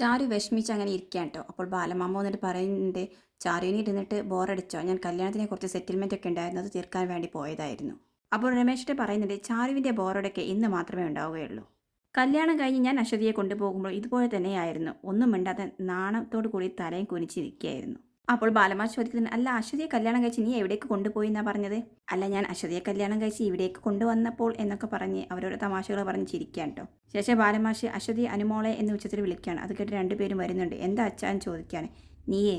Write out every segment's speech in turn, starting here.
ചാരു വിഷമിച്ച് അങ്ങനെ ഇരിക്കാൻ കേട്ടോ അപ്പോൾ ബാലമാമ വന്നിട്ട് പറയുന്നുണ്ട് ചാരുവിന് ഇരുന്നിട്ട് ബോറടിച്ചോ? ഞാൻ കല്യാണത്തിനെ കുറച്ച് സെറ്റിൽമെന്റ് ഒക്കെ ഉണ്ടായിരുന്നു അത് തീർക്കാൻ വേണ്ടി പോയതായിരുന്നു. അപ്പോൾ രമേശിട്ട് പറയുന്നുണ്ട് ചാരുവിന്റെ ബോറടൊക്കെ ഇന്ന് മാത്രമേ ഉണ്ടാവുകയുള്ളൂ. കല്യാണം കഴിഞ്ഞ് ഞാൻ അശ്വതിയെ കൊണ്ടുപോകുമ്പോൾ ഇതുപോലെ തന്നെയായിരുന്നു. ഒന്നും മിണ്ടാതെ നാണത്തോടു കൂടി തലയും കുനിച്ചിരിക്കുകയായിരുന്നു അപ്പോൾ ബാലമാർ ചോദിക്കുന്നത് അല്ല അശ്വതിയെ കല്യാണം കഴിച്ച് നീ എവിടേക്ക് കൊണ്ടുപോയി എന്നാ പറഞ്ഞത്? അല്ല ഞാൻ അശ്വതിയെ കല്യാണം കഴിച്ച് ഇവിടേക്ക് കൊണ്ടുവന്നപ്പോൾ എന്നൊക്കെ പറഞ്ഞ് അവരോട് തമാശകൾ പറഞ്ഞ് ചിരിക്കാൻ കേട്ടോ. ശേഷം ബാലമാഷി അശ്വതി അനുമോളെ എന്ന് ഉച്ചത്തിൽ വിളിക്കുകയാണ്. അത് കേട്ട് രണ്ടുപേരും വരുന്നുണ്ട്. എന്താ അച്ഛൻ ചോദിക്കുകയാണ് നീയേ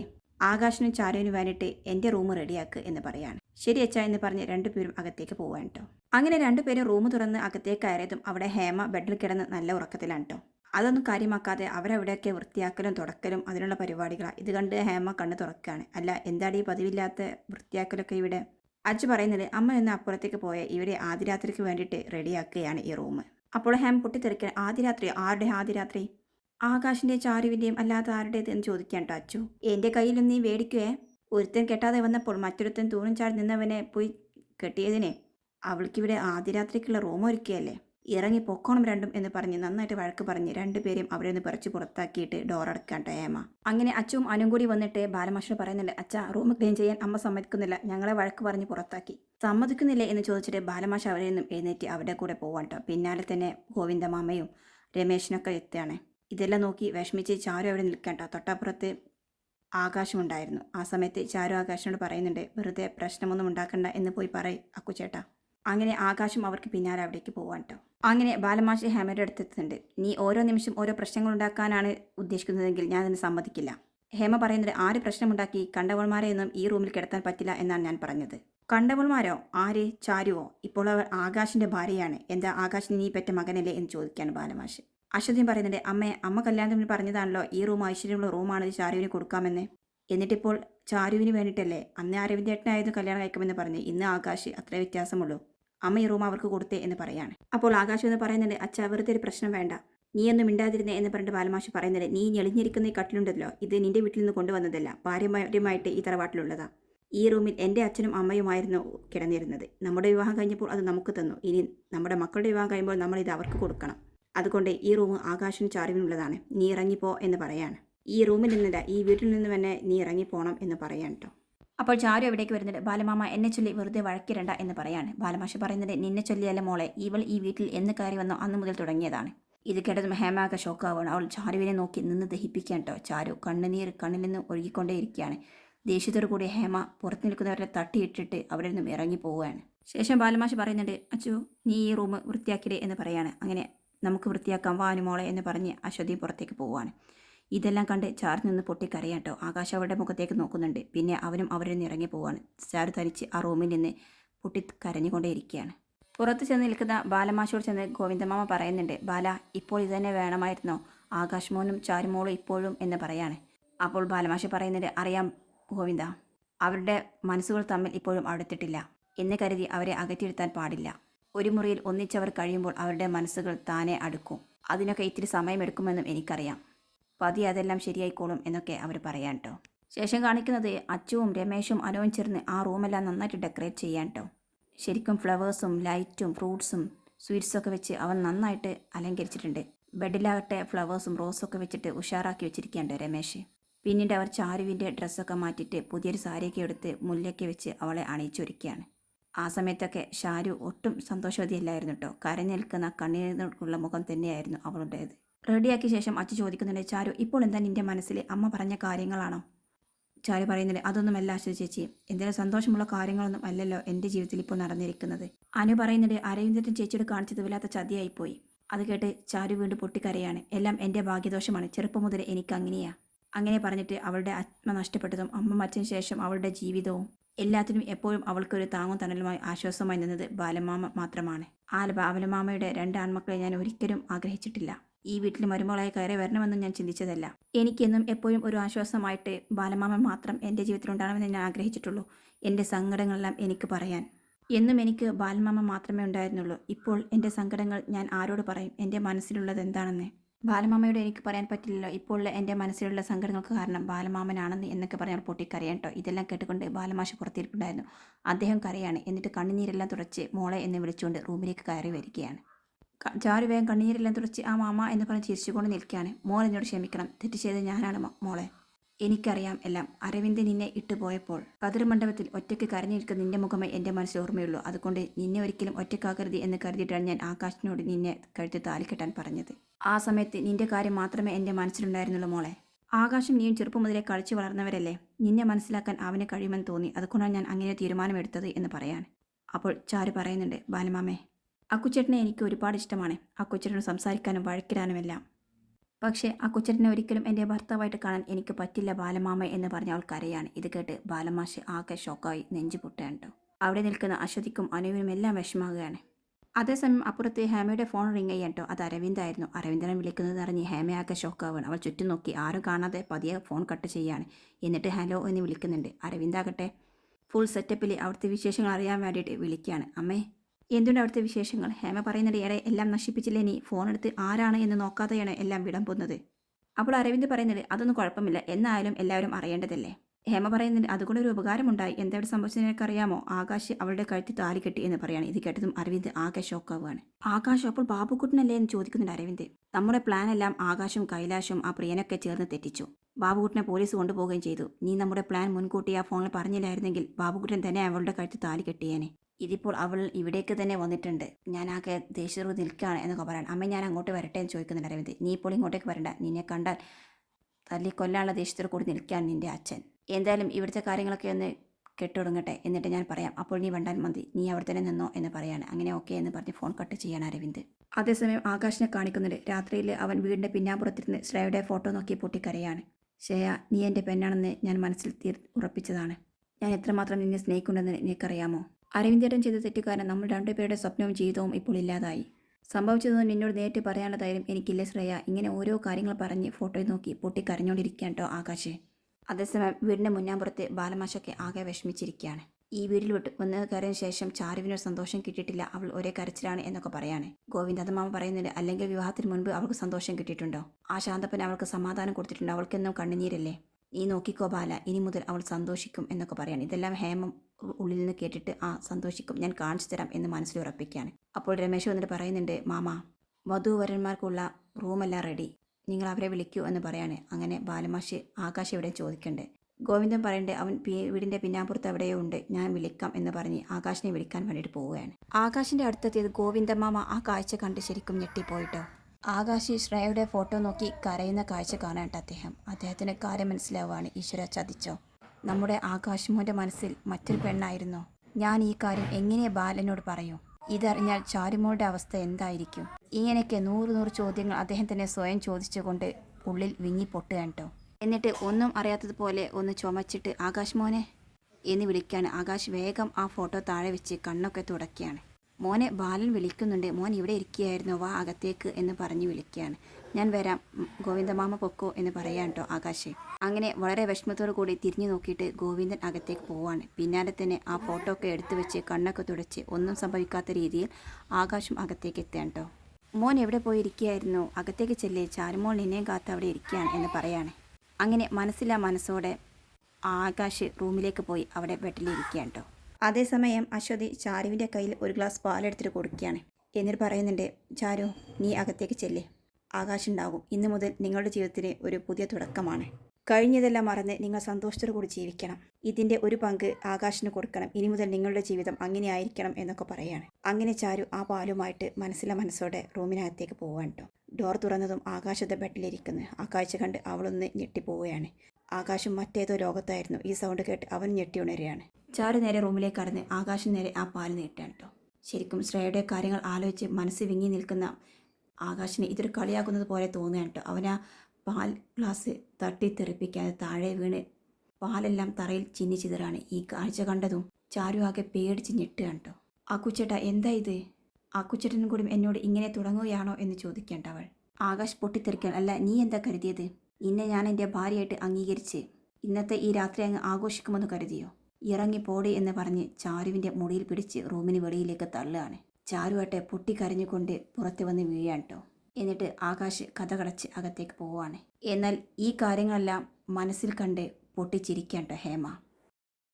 ആകാശിനും ചാരുവിനും വേണ്ടിയിട്ട് എന്റെ റൂം റെഡിയാക്ക് എന്ന് പറയാണ്. ശരി അച്ഛ എന്ന് പറഞ്ഞ് രണ്ടുപേരും അകത്തേക്ക് പോവാൻ കേട്ടോ. അങ്ങനെ രണ്ടുപേരും റൂം തുറന്ന് അകത്തേക്ക് കയറിയതും അവിടെ ഹേമ ബെഡിൽ കിടന്ന് നല്ല ഉറക്കത്തിലാണ് കേട്ടോ. അതൊന്നും കാര്യമാക്കാതെ അവരവിടെയൊക്കെ വൃത്തിയാക്കലും തുടക്കലും അതിനുള്ള പരിപാടികളാണ് ഇത് കണ്ട് ഹേമ കണ്ണ് തുറക്കുകയാണ്. അല്ല എന്താണ് ഈ പതിവില്ലാത്ത വൃത്തിയാക്കലൊക്കെ ഇവിടെ? അജ് പറയുന്നത് അമ്മ എന്ന് അപ്പുറത്തേക്ക് പോയ. ഇവരെ ആദ്യരാത്രിക്ക് വേണ്ടിയിട്ട് റെഡിയാക്കുകയാണ് ഈ റൂം അപ്പോൾ ഹേം പൊട്ടിത്തെറിക്കാൻ ആദ്യരാത്രി? ആരുടെ ആദ്യരാത്രി? ആകാശിന്റെ ചാരുവിന്റെയും അല്ലാതെ ആരുടേത്? എന്ന് ചോദിക്കാൻ അച്ചു എന്റെ കയ്യിലും നീ മേടിക്കുവേ ഒരുത്തൻ കെട്ടാതെ വന്നപ്പോൾ മറ്റൊരുത്തൻ തൂണും ചാടി നിന്നവനെ പോയി കെട്ടിയതിനെ? അവൾക്കിവിടെ ആദ്യരാത്രിക്കുള്ള റൂം ഒരുക്കിയല്ലേ ഇറങ്ങി പൊക്കോണം രണ്ടും എന്ന് പറഞ്ഞ് നന്നായിട്ട് വഴക്ക് പറഞ്ഞ് രണ്ടുപേരും അവരെ നിന്ന് പറിച്ച് പുറത്താക്കിയിട്ട് ഡോർ അടക്കാൻ ടേമ അങ്ങനെ അച്ഛവും അനും കൂടി വന്നിട്ട് ബാലമാഷിന് പറയുന്നില്ല അച്ഛ റൂം ക്ലീൻ ചെയ്യാൻ അമ്മ സമ്മതിക്കുന്നില്ല. ഞങ്ങളെ വഴക്ക് പറഞ്ഞ് പുറത്താക്കി. സമ്മതിക്കുന്നില്ലേ? എന്ന് ചോദിച്ചിട്ട് ബാലമാഷ് അവരെ നിന്നും എഴുന്നേറ്റ് അവരുടെ കൂടെ പോവാൻ കേട്ടോ പിന്നാലെ തന്നെ ഗോവിന്ദമാമയും രമേശിനൊക്കെ എത്തുകയാണ് ഇതെല്ലാം നോക്കി വിഷമിച്ച് ചാരു അവിടെ നിൽക്കണ്ട തൊട്ടപ്പുറത്ത് ആകാശമുണ്ടായിരുന്നു ആ സമയത്ത് ചാരു ആകാശനോട് പറയുന്നുണ്ട് വെറുതെ പ്രശ്നമൊന്നും ഉണ്ടാക്കണ്ട എന്ന് പോയി പറയും അക്കുചേട്ടാ അങ്ങനെ ആകാശം അവർക്ക് പിന്നാലെ അവിടേക്ക് പോവാൻ കേട്ടോ അങ്ങനെ ബാലമാഷി ഹേമയുടെ അടുത്തെത്തുന്നുണ്ട്. നീ ഓരോ നിമിഷം ഓരോ പ്രശ്നങ്ങൾ ഉണ്ടാക്കാനാണ് ഉദ്ദേശിക്കുന്നതെങ്കിൽ ഞാൻ അതിന് സമ്മതിക്കില്ല ഹേമ പറയുന്നത് ആര് പ്രശ്നമുണ്ടാക്കി? കണ്ടവൾമാരെയൊന്നും ഈ റൂമിൽ കിടത്താൻ പറ്റില്ല എന്നാണ് ഞാൻ പറഞ്ഞത്. കണ്ടവൾമാരോ ആര്? ചാരുവോ? ഇപ്പോൾ അവർ ആകാശിന്റെ ഭാര്യയാണ്. എന്താ ആകാശിന് നീ പെറ്റ മകനല്ലേ എന്ന് ചോദിക്കാണ് ബാലമാഷ്. അശ്വതിയും പറയുന്നുണ്ട് അമ്മേ അമ്മ കല്യാണത്തിന് പറഞ്ഞതാണല്ലോ ഈ റൂം ഐശ്വര്യമുള്ള റൂമാണ് ചാരുവിന് കൊടുക്കാമെന്ന്. എന്നിട്ടിപ്പോൾ ചാരുവിന് വേണ്ടിയിട്ടല്ലേ? അന്ന് അരവിന്ദ് ഏട്ടനായിരുന്നു കല്യാണം കഴിക്കുമെന്ന് പറഞ്ഞ് ഇന്ന് ആകാശ് അത്ര വ്യത്യാസമുള്ളൂ. അമ്മ ഈ റൂം അവർക്ക് കൊടുത്തേ എന്ന് പറയാണ്. അപ്പോൾ ആകാശം എന്ന് പറയുന്നുണ്ട് അച്ഛ വെറുതെ ഒരു പ്രശ്നം വേണ്ട. നീ ഒന്നും മിണ്ടാതിരുന്നേ എന്ന് പറഞ്ഞിട്ട് ബാലമാഷ് പറയുന്നത് നീ ഞെളിഞ്ഞിരിക്കുന്ന ഈ കട്ടിലുണ്ടല്ലോ ഇത് നിന്റെ വീട്ടിൽ നിന്ന് കൊണ്ടുവന്നതല്ല ഭാര്യമാരുമായിട്ട് ഈ തറവാട്ടിലുള്ളതാ. ഈ റൂമിൽ എന്റെ അച്ഛനും അമ്മയുമായിരുന്നു കിടന്നിരുന്നത്. നമ്മുടെ വിവാഹം കഴിഞ്ഞപ്പോൾ അത് നമുക്ക് തന്നു. ഇനി നമ്മുടെ മക്കളുടെ വിവാഹം കഴിയുമ്പോൾ നമ്മൾ ഇത് അവർക്ക് കൊടുക്കണം. അതുകൊണ്ട് ഈ റൂം ആകാശനും ചാരുവിനുള്ളതാണ്. നീ ഇറങ്ങിപ്പോ എന്ന് പറയാണ്. ഈ റൂമിൽ നിന്നല്ല ഈ വീട്ടിൽ നിന്ന് തന്നെ നീ ഇറങ്ങിപ്പോണം എന്ന് പറയാൻ കേട്ടോ അപ്പോൾ ചാരു എവിടേക്ക് വരുന്നുണ്ട് ബാലമാമ എന്നെ ചൊല്ലി വെറുതെ വഴക്കിരണ്ട എന്ന് പറയാണ്. ബാലമാഷ പറയുന്നത് നിന്നെ ചൊല്ലിയല്ല മോളെ ഇവൾ ഈ വീട്ടിൽ എന്ന് കയറി വന്നോ? അന്ന് മുതൽ തുടങ്ങിയതാണ്. ഇത് കേട്ടതും ഹേമാക ഷോക്കാവാണ്. അവൾ ചാരുവിനെ നോക്കി നിന്ന് ദഹിപ്പിക്കാൻ കേട്ടോ. ചാരു കണ്ണുനീർ കണ്ണിൽ നിന്ന് ഒഴുകിക്കൊണ്ടേയിരിക്കുകയാണ്. ദേഷ്യത്തോടു കൂടി ഹേമ പുറത്തു നിൽക്കുന്നവരെ തട്ടിയിട്ടിട്ട് അവിടെ നിന്നും ഇറങ്ങി പോവുകയാണ്. ശേഷം ബാലമാഷ് പറയുന്നുണ്ട് അച്ചു നീ ഈ റൂം വൃത്തിയാക്കിടേ എന്ന് പറയാണ്. അങ്ങനെ നമുക്ക് വൃത്തിയാക്കാം വാനുമോളെ എന്ന് പറഞ്ഞ് അശ്വതി പുറത്തേക്ക് പോവുകയാണ്. ഇതെല്ലാം കണ്ട് ചാർജ് നിന്ന് പൊട്ടിക്കരയാട്ടോ ആകാശ് അവരുടെ മുഖത്തേക്ക് നോക്കുന്നുണ്ട്. പിന്നെ അവനും അവരിൽ നിന്ന് ഇറങ്ങി പോവാണ്. ചാറ് തനിച്ച് ആ റൂമിൽ നിന്ന് പൊട്ടി കരഞ്ഞുകൊണ്ടേയിരിക്കുകയാണ്. പുറത്ത് ചെന്ന് നിൽക്കുന്ന ബാലമാശോട് ചെന്ന് ഗോവിന്ദമാമ പറയുന്നുണ്ട് ബാല ഇപ്പോൾ ഇത് തന്നെ വേണമായിരുന്നോ? ആകാശ് മോനും ചാരുമോളും ഇപ്പോഴും എന്ന് പറയാണ്. അപ്പോൾ ബാലമാഷ പറയുന്നുണ്ട് അറിയാം ഗോവിന്ദ അവരുടെ മനസ്സുകൾ തമ്മിൽ ഇപ്പോഴും അടുത്തിട്ടില്ല. എന്ന് കരുതി അവരെ അകറ്റിയിരുത്താൻ പാടില്ല. ഒരു മുറിയിൽ ഒന്നിച്ചവർ കഴിയുമ്പോൾ അവരുടെ മനസ്സുകൾ താനെ അടുക്കും. അതിനൊക്കെ ഇത്തിരി സമയമെടുക്കുമെന്നും എനിക്കറിയാം. പതി അതെല്ലാം ശരിയായിക്കോളും എന്നൊക്കെ അവർ പറയാൻ കേട്ടോ ശേഷം കാണിക്കുന്നത് അച്ചുവും രമേശും അനുവും ചേർന്ന് ആ റൂമെല്ലാം നന്നായിട്ട് ഡെക്കറേറ്റ് ചെയ്യാൻ കേട്ടോ ശരിക്കും ഫ്ലവേഴ്സും ലൈറ്റും ഫ്രൂട്ട്സും സ്വീറ്റ്സൊക്കെ വെച്ച് അവൻ നന്നായിട്ട് അലങ്കരിച്ചിട്ടുണ്ട്. ബെഡിലാകട്ടെ ഫ്ലവേഴ്സും റോസൊക്കെ വെച്ചിട്ട് ഉഷാറാക്കി വെച്ചിരിക്കുകയുണ്ട് രമേശ്. പിന്നീട് അവർ ചാരുവിന്റെ ഡ്രസ്സൊക്കെ മാറ്റിയിട്ട് പുതിയൊരു സാരിയൊക്കെ എടുത്ത് മുല്ലയ്ക്ക് വെച്ച് അവളെ അണിയിച്ചൊരുക്കുകയാണ്. ആ സമയത്തൊക്കെ ഷാരു ഒട്ടും സന്തോഷവതിയല്ലായിരുന്നു കേട്ടോ കരഞ്ഞേൽക്കുന്ന കണ്ണീരിനുള്ള മുഖം തന്നെയായിരുന്നു അവളുടേത്. റെഡിയാക്കിയ ശേഷം അച്ഛൻ ചോദിക്കുന്നുണ്ട് ചാരു ഇപ്പോൾ എന്താ നിന്റെ മനസ്സിൽ അമ്മ പറഞ്ഞ കാര്യങ്ങളാണോ? ചാരു അതൊന്നും അതൊന്നുമല്ല അശ്വതി ചേച്ചി. എന്തെങ്കിലും സന്തോഷമുള്ള കാര്യങ്ങളൊന്നും അല്ലല്ലോ എന്റെ ജീവിതത്തിൽ ഇപ്പോൾ നടന്നിരിക്കുന്നത്. അനു പറയുന്നുണ്ട് അരവിന്ദൻ ചേച്ചിയോട് കാണിച്ചത് വല്ലാത്ത ചതിയായിപ്പോയി. അത് കേട്ട് ചാരു വീണ്ടും പൊട്ടിക്കരയാണ്. എല്ലാം എന്റെ ഭാഗ്യദോഷമാണ്. ചെറുപ്പം മുതൽ എനിക്ക് അങ്ങനെയാ. അങ്ങനെ പറഞ്ഞിട്ട് അവളുടെ ആത്മ നഷ്ടപ്പെട്ടതും അമ്മ മറ്റതിന് ശേഷം അവളുടെ ജീവിതവും എല്ലാത്തിനും എപ്പോഴും അവൾക്കൊരു താങ്ങും തണലുമായി ആശ്വാസമായി നിന്നത് ബാലമാമ മാത്രമാണ്. ആ ബാലമാമയുടെ രണ്ട് ആൺമക്കളെ ഞാൻ ഒരിക്കലും ആഗ്രഹിച്ചിട്ടില്ല. ഈ വീട്ടിൽ മരുമകളായി കയറി വരണമെന്നും ഞാൻ ചിന്തിച്ചതല്ല. എനിക്കെന്നും എപ്പോഴും ഒരു ആശ്വാസമായിട്ട് ബാലമാമൻ മാത്രം എന്റെ ജീവിതത്തിൽ ഉണ്ടാകണമെന്ന് ഞാൻ ആഗ്രഹിച്ചിട്ടുള്ളൂ. എന്റെ സങ്കടങ്ങളെല്ലാം എനിക്ക് പറയാൻ. എന്നും എനിക്ക് ബാലമാമ മാത്രമേ ഉണ്ടായിരുന്നുള്ളൂ. ഇപ്പോൾ എന്റെ സങ്കടങ്ങൾ ഞാൻ ആരോട് പറയും? എന്റെ മനസ്സിലുള്ളത് എന്താണെന്ന്? ബാലമാമയോട് എനിക്ക് പറയാൻ പറ്റില്ലല്ലോ. ഇപ്പോൾ എന്റെ മനസ്സിലുള്ള സങ്കടങ്ങൾക്ക് കാരണം ബാലമാമനാണെന്ന് എന്നൊക്കെ പറഞ്ഞാൽ പൊട്ടിക്കരയാൻ കേട്ടോ. ഇതെല്ലാം കേട്ടുകൊണ്ട് ബാലമാഷ പുറത്തിരിപ്പുണ്ടായിരുന്നു. അദ്ദേഹം കരയാണ്. എന്നിട്ട് കണ്ണുനീരെല്ലാം തുടച്ച് മോളെ എന്ന് വിളിച്ചുകൊണ്ട് റൂമിലേക്ക് കയറി വരികയാണ്. ചാരു വേഗം കണ്ണീരെല്ലാം തുടച്ച് ആ മാമ എന്ന് പറഞ്ഞ് ചിരിച്ചുകൊണ്ട് നിൽക്കുകയാണ്. മോൾ എന്നോട് ക്ഷമിക്കണം. തെറ്റ് ചെയ്ത് ഞാനാണ് മോളെ. എനിക്കറിയാം എല്ലാം. അരവിന്ദ് നിന്നെ ഇട്ടുപോയപ്പോൾ കതിർ മണ്ഡപത്തിൽ ഒറ്റയ്ക്ക് കരഞ്ഞിരിക്കുന്ന നിന്റെ മുഖമേ എന്റെ മനസ്സിൽ ഓർമ്മയുള്ളൂ. അതുകൊണ്ട് നിന്നെ ഒരിക്കലും ഒറ്റക്കാക്കരുത് എന്ന് കരുതിയിട്ടാണ് ഞാൻ ആകാശിനോട് നിന്നെ കഴുത്ത് താലിക്കെട്ടാൻ പറഞ്ഞത്. ആ സമയത്ത് നിന്റെ കാര്യം മാത്രമേ എന്റെ മനസ്സിലുണ്ടായിരുന്നുള്ളൂ മോളെ. ആകാശം നീയും ചെറുപ്പം മുതലേ കളിച്ചു വളർന്നവരല്ലേ? നിന്നെ മനസ്സിലാക്കാൻ അവന് കഴിയുമെന്ന് തോന്നി. അതുകൊണ്ടാണ് ഞാൻ അങ്ങനെ തീരുമാനമെടുത്തത് എന്ന് പറയാൻ അപ്പോൾ ചാരു പറയുന്നുണ്ട് ബാലമാമേ അക്കുച്ചേട്ടനെ എനിക്ക് ഒരുപാട് ഇഷ്ടമാണ്. അക്കുച്ചേട്ടനോട് സംസാരിക്കാനും വഴക്കിടാനുമെല്ലാം പക്ഷേ അക്കുച്ചേട്ടനെ ഒരിക്കലും എന്റെ ഭർത്താവായിട്ട് കാണാൻ എനിക്ക് പറ്റില്ല ബാലമാമ എന്ന് പറഞ്ഞ അവൾ കരയാണ് ഇത് കേട്ട് ബാലമാഷ് ആകെ ഷോക്കായി നെഞ്ചു പൊട്ടുകയുണ്ട് അവിടെ നിൽക്കുന്ന അശ്വതിക്കും അനുവിനും എല്ലാം വിഷമാകുകയാണ് അതേസമയം അപ്പുറത്ത് ഹേമയുടെ ഫോൺ റിങ് ചെയ്യാൻ കേട്ടോ അത് അരവിന്ദായിരുന്നു അരവിന്ദനെ വിളിക്കുന്നത് അറിഞ്ഞ് ഹേമയാകെ ഷോക്കാവുകയാണ്. അവൾ ചുറ്റും നോക്കി ആരും കാണാതെ പതിയെ ഫോൺ കട്ട് ചെയ്യാണ് എന്നിട്ട് ഹലോ എന്ന് വിളിക്കുന്നുണ്ട്. അരവിന്ദാകട്ടെ ഫുൾ സെറ്റപ്പിൽ അവിടുത്തെ വിശേഷങ്ങൾ അറിയാൻ വേണ്ടിയിട്ട് വിളിക്കുകയാണ്. അമ്മേ എന്തുണ്ട് അവിടുത്തെ വിശേഷങ്ങൾ? ഹേമ പറയുന്നത് ഏറെ എല്ലാം നശിപ്പിച്ചില്ലേ? നീ ഫോൺ എടുത്ത് ആരാണ് എന്ന് നോക്കാതെയാണ് എല്ലാം വിളമ്പുന്നത്. അപ്പോൾ അരവിന്ദ് പറയുന്നത് അതൊന്നും കുഴപ്പമില്ല. എന്നായാലും എല്ലാവരും അറിയേണ്ടതല്ലേ? ഹേമ പറയുന്നുണ്ട് അതുകൊണ്ട് ഒരു ഉപകാരമുണ്ടായി. സംഭവിച്ചതിനൊക്കെ അറിയാമോ ആകാശ് അവളുടെ കഴുത്തി താലി കെട്ടി എന്ന് പറയാണ്. ഇത് കേട്ടതും അരവിന്ദ് ആകെ ഷോക്കാവുകയാണ് ആകാശ് അപ്പോൾ ബാബുക്കുട്ടനല്ലേ? എന്ന് ചോദിക്കുന്നുണ്ട് അരവിന്ദ്. നമ്മുടെ പ്ലാൻ എല്ലാം ആകാശും കൈലാശും ആ പ്രിയനൊക്കെ ചേർന്ന് തെറ്റിച്ചു. ബാബുകുട്ടനെ പോലീസ് കൊണ്ടുപോവുകയും ചെയ്തു. നീ നമ്മുടെ പ്ലാൻ മുൻകൂട്ടി ആ ഫോണിൽ പറഞ്ഞില്ലായിരുന്നെങ്കിൽ ബാബുകുട്ടൻ തന്നെ അവളുടെ കഴുത്തിൽ താലി കെട്ടിയേനെ ഇതിപ്പോൾ അവൾ ഇവിടേക്ക് തന്നെ വന്നിട്ടുണ്ട്. ഞാൻ ആകെ ദേഷ്യറു നിൽക്കുകയാണ് എന്നൊക്കെ പറയാൻ. അമ്മ ഞാൻ അങ്ങോട്ട് വരട്ടെ എന്ന് ചോദിക്കുന്നുണ്ട് അരവിന്ദ്. നീ ഇപ്പോൾ ഇങ്ങോട്ടേക്ക് വരണ്ട. നിന്നെ കണ്ടാൽ തല്ലി കൊല്ലാനുള്ള ദേഷ്യത്തോട് കൂടി നിൽക്കുകയാണ് നിന്റെ അച്ഛൻ. എന്തായാലും ഇവിടുത്തെ കാര്യങ്ങളൊക്കെ ഒന്ന് കെട്ടൊടുങ്ങട്ടെ എന്നിട്ട് ഞാൻ പറയാം. അപ്പോൾ നീ വണ്ടാൻ മതി. നീ അവിടെ തന്നെ നിന്നോ എന്ന് പറയാണ്. അങ്ങനെ ഓക്കെ എന്ന് പറഞ്ഞ് ഫോൺ കട്ട് ചെയ്യാണ് അരവിന്ദ്. അതേസമയം ആകാശിനെ കാണിക്കുന്നുണ്ട്. രാത്രിയിൽ അവൻ വീടിന്റെ പിന്നാമ്പുറത്തിരുന്ന് ശ്രേയയുടെ ഫോട്ടോ നോക്കി പൊട്ടിക്കരയാണ്. ശ്രേയ നീ എന്റെ പെണ്ണാണെന്ന് ഞാൻ മനസ്സിൽ തീർ ഉറപ്പിച്ചതാണ്. ഞാൻ എത്രമാത്രം നിന്നെ സ്നേഹിക്കുന്നുണ്ടെന്ന് നിനക്കറിയാമോ? അരവിന്ദേട്ടൻ ചെയ്ത തെറ്റുകാരൻ നമ്മൾ രണ്ടുപേരുടെ സ്വപ്നവും ജീവിതവും ഇപ്പോൾ ഇല്ലാതായി. സംഭവിച്ചതൊന്നും നിന്നോട് നേരിട്ട് പറയാനുള്ള ധൈര്യം എനിക്കില്ല ശ്രേയ. ഇങ്ങനെ ഓരോ കാര്യങ്ങൾ പറഞ്ഞ് ഫോട്ടോയിൽ നോക്കി പൊട്ടി കരഞ്ഞോണ്ടിരിക്കുകയാണ് കേട്ടോ ആകാശ്. അതേസമയം വീടിന്റെ മുന്നാമ്പുറത്ത് ബാലമാശൊക്കെ ആകെ വിഷമിച്ചിരിക്കുകയാണ്. ഈ വീട്ടിൽ വിട്ട് വന്ന് കയറിയതിനു ശേഷം ചാരുവിനൊരു സന്തോഷം കിട്ടിയിട്ടില്ല. അവൾ ഒരേ കരച്ചിലാണ് എന്നൊക്കെ പറയാണ്. ഗോവിന്ദമാമ പറയുന്നുണ്ട് അല്ലെങ്കിൽ വിവാഹത്തിന് മുൻപ് അവൾക്ക് സന്തോഷം കിട്ടിയിട്ടുണ്ടോ? ആ ശാന്തപ്പൻ അവൾക്ക് സമാധാനം കൊടുത്തിട്ടുണ്ടോ? അവൾക്കെന്നും കണ്ണുനീരല്ലേ? നീ നോക്കിക്കോ ബാല ഇനി മുതൽ അവൾ സന്തോഷിക്കും എന്നൊക്കെ പറയാണ്. ഇതെല്ലാം ഹേമം ഉള്ളിൽ നിന്ന് കേട്ടിട്ട് ആ സന്തോഷിക്കും ഞാൻ കാണിച്ചു തരാം എന്ന് മനസ്സിൽ ഉറപ്പിക്കുകയാണ്. അപ്പോൾ രമേശ് വന്നിട്ട് പറയുന്നുണ്ട് മാമ വധുവരന്മാർക്കുള്ള റൂമെല്ലാം റെഡി. നിങ്ങൾ അവരെ വിളിക്കൂ എന്ന് പറയാണ്. അങ്ങനെ ബാലമാഷി ആകാശ് ഇവിടെ ചോദിക്കണ്ട് ഗോവിന്ദൻ പറയണ്ടേ അവൻ വീടിന്റെ പിന്നാമ്പുറത്ത് എവിടെയോ ഉണ്ട്. ഞാൻ വിളിക്കാം എന്ന് പറഞ്ഞ് ആകാശിനെ വിളിക്കാൻ വേണ്ടിയിട്ട് പോവുകയാണ്. ആകാശിന്റെ അടുത്തെത്തിയത് ഗോവിന്ദമാമ ആ കാഴ്ച കണ്ട് ശരിക്കും ഞെട്ടിപ്പോയിട്ടോ. ആകാശി ശ്രേയയുടെ ഫോട്ടോ നോക്കി കരയുന്ന കാഴ്ച കാണാണ്ട് അദ്ദേഹം അദ്ദേഹത്തിന് കാര്യം മനസ്സിലാവുകയാണ് ഈശ്വര ചതിച്ചോ. നമ്മുടെ ആകാശമോന്റെ മനസ്സിൽ മറ്റൊരു പെണ്ണായിരുന്നോ. ഞാൻ ഈ കാര്യം എങ്ങനെ ബാലനോട് പറയൂ? ഇതറിഞ്ഞാൽ ചാരുമോളുടെ അവസ്ഥ എന്തായിരിക്കും? ഇങ്ങനെയൊക്കെ നൂറ് നൂറ് ചോദ്യങ്ങൾ അദ്ദേഹം തന്നെ സ്വയം ചോദിച്ചുകൊണ്ട് ഉള്ളിൽ വിങ്ങി പൊട്ടുകയാണ് കേട്ടോ. എന്നിട്ട് ഒന്നും അറിയാത്തതുപോലെ ഒന്ന് ചുമച്ചിട്ട് ആകാശ് മോനെ എന്ന് വിളിക്കാൻ ആകാശ് വേഗം ആ ഫോട്ടോ താഴെ വെച്ച് കണ്ണൊക്കെ തുടക്കുകയാണ് മോനെ ബാലൻ വിളിക്കുന്നുണ്ട്. മോൻ ഇവിടെ ഇരിക്കുകയായിരുന്നു. വാ അകത്തേക്ക് എന്ന് പറഞ്ഞു വിളിക്കുകയാണ്. ഞാൻ വരാം. ഗോവിന്ദമാമ പൊക്കോ എന്ന് പറയാൻ കേട്ടോ ആകാശ്. അങ്ങനെ വളരെ വിഷമത്തോടു കൂടി തിരിഞ്ഞു നോക്കിയിട്ട് ഗോവിന്ദൻ അകത്തേക്ക് പോവാണ്. പിന്നാലെ തന്നെ ആ ഫോട്ടോ ഒക്കെ എടുത്തു വെച്ച് കണ്ണൊക്കെ തുടച്ച് ഒന്നും സംഭവിക്കാത്ത രീതിയിൽ ആകാശം അകത്തേക്ക് എത്തുകയാണ് കേട്ടോ. മോൻ എവിടെ പോയി ഇരിക്കുകയായിരുന്നു അകത്തേക്ക് ചെല്ലേ? ചാരുമോൾ നിന്നെയും കാത്ത് അവിടെ ഇരിക്കുകയാണ് എന്ന് പറയാണ്. അങ്ങനെ മനസ്സിലാ മനസ്സോടെ ആകാശ് റൂമിലേക്ക് പോയി അവിടെ ബെഡിലിരിക്കുകയാണ് കേട്ടോ. അതേസമയം അശ്വതി ചാരുവിന്റെ കയ്യിൽ ഒരു ഗ്ലാസ് പാലെടുത്തിട്ട് കൊടുക്കുകയാണ്. എന്നിട്ട് പറയുന്നുണ്ട് ചാരു നീ അകത്തേക്ക് ചെല്ലേ. ആകാശുണ്ടാകും. ഇന്നു മുതൽ നിങ്ങളുടെ ജീവിതത്തിന് ഒരു പുതിയ തുടക്കമാണ്. കഴിഞ്ഞതെല്ലാം മറന്ന് നിങ്ങൾ സന്തോഷത്തോടു കൂടി ജീവിക്കണം. ഇതിന്റെ ഒരു പങ്ക് ആകാശിന് കൊടുക്കണം. ഇനി മുതൽ നിങ്ങളുടെ ജീവിതം അങ്ങനെ ആയിരിക്കണം എന്നൊക്കെ പറയാണ്. അങ്ങനെ ചാരു ആ പാലുമായിട്ട് മനസ്സിലെ മനസ്സോടെ റൂമിനകത്തേക്ക് പോവാൻ കേട്ടോ. ഡോർ തുറന്നതും ആകാശത്തെ ബെഡിലിരിക്കുന്നു. ആ കാഴ്ച കണ്ട് അവളൊന്ന് ഞെട്ടിപ്പോവുകയാണ്. ആകാശം മറ്റേതോ ലോകത്തായിരുന്നു. ഈ സൗണ്ട് കേട്ട് അവൻ ഞെട്ടിയുണരുകയാണ് ചാരു നേരെ റൂമിലേക്ക് കടന്ന് ആകാശം നേരെ ആ പാൽ നീട്ടാണ് കേട്ടോ. ശരിക്കും ശ്രേയയുടെ കാര്യങ്ങൾ ആലോചിച്ച് മനസ്സ് വിങ്ങി നിൽക്കുന്ന ആകാശിനെ ഇതൊരു കളിയാക്കുന്നത് പോലെ തോന്നുകയാണ് കേട്ടോ. അവൻ ആ പാൽ ഗ്ലാസ് തട്ടിത്തെറിപ്പിക്കാതെ താഴെ വീണ് പാലെല്ലാം തറയിൽ ചിന്നി ചിതറാണ്. ഈ കാഴ്ച കണ്ടതും ചാരു ആകെ പേടിച്ച് ഞെട്ടുകയാണ് കേട്ടോ. ആക്കുച്ചേട്ടാ എന്താ ഇത്? ആക്കുച്ചേട്ടനും കൂടി എന്നോട് ഇങ്ങനെ തുടങ്ങുകയാണോ? എന്ന് ചോദിക്കേണ്ട അവൾ. ആകാശ് പൊട്ടിത്തെറിക്കാൻ അല്ല നീ എന്താ കരുതിയത്? നിന്നെ ഞാൻ എന്റെ ഭാര്യയായിട്ട് അംഗീകരിച്ച് ഇന്നത്തെ ഈ രാത്രി അങ്ങ് ആഘോഷിക്കുമെന്ന് കരുതിയോ? ഇറങ്ങി പോടി എന്ന് പറഞ്ഞ് ചാരുവിന്റെ മുടിയിൽ പിടിച്ച് റൂമിന് വെളിയിലേക്ക് തള്ളുകയാണ്. ചാരുവട്ടെ പൊട്ടിക്കരഞ്ഞുകൊണ്ട് പുറത്ത് വന്ന് വീഴാൻ കേട്ടോ എന്നിട്ട് ആകാശ് കഥ കടച്ച് അകത്തേക്ക് പോവാണ് എന്നാൽ ഈ കാര്യങ്ങളെല്ലാം മനസ്സിൽ കണ്ട് പൊട്ടിച്ചിരിക്കാൻ കേട്ടോ ഹേമ.